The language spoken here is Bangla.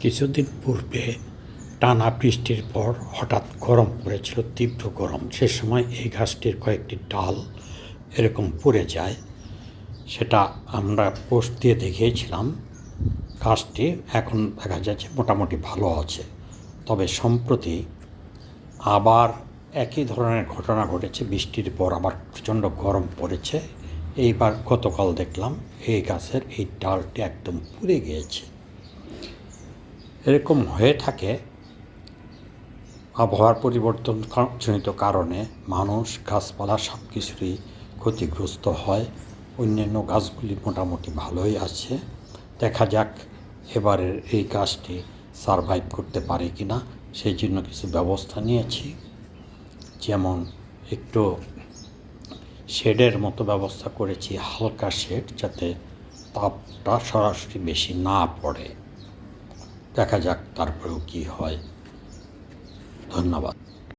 কিছুদিন পূর্বে টানা বৃষ্টির পর হঠাৎ গরম পড়েছিল, তীব্র গরম। সে সময় এই গাছটির কয়েকটি ডাল এরকম পড়ে যায়, সেটা আমরা পোস্ট দিয়ে দেখিয়েছিলাম। গাছটি এখন দেখা যাচ্ছে মোটামুটি ভালো আছে, তবে সম্প্রতি আবার একই ধরনের ঘটনা ঘটেছে। বৃষ্টির পর আবার প্রচণ্ড গরম পড়েছে। এইবার গতকাল দেখলাম এই গাছের এই ডালটি একদম পুড়ে গিয়েছে। এরকম হয়ে থাকে, আবহাওয়ার পরিবর্তন জনিত কারণে মানুষ গাছপালা সব কিছুরই ক্ষতিগ্রস্ত হয়। অন্যান্য গাছগুলি মোটামুটি ভালোই আছে। দেখা যাক এবারের এই গাছটি সারভাইভ করতে পারে কি না সেই জন্য কিছু ব্যবস্থা নিয়েছি। যেমন একটু শেডের মতো ব্যবস্থা করেছি, হালকা শেড, যাতে তাপটা সরাসরি বেশি না পড়ে। দেখা যাক তারপরেও কি হয়। ধন্যবাদ।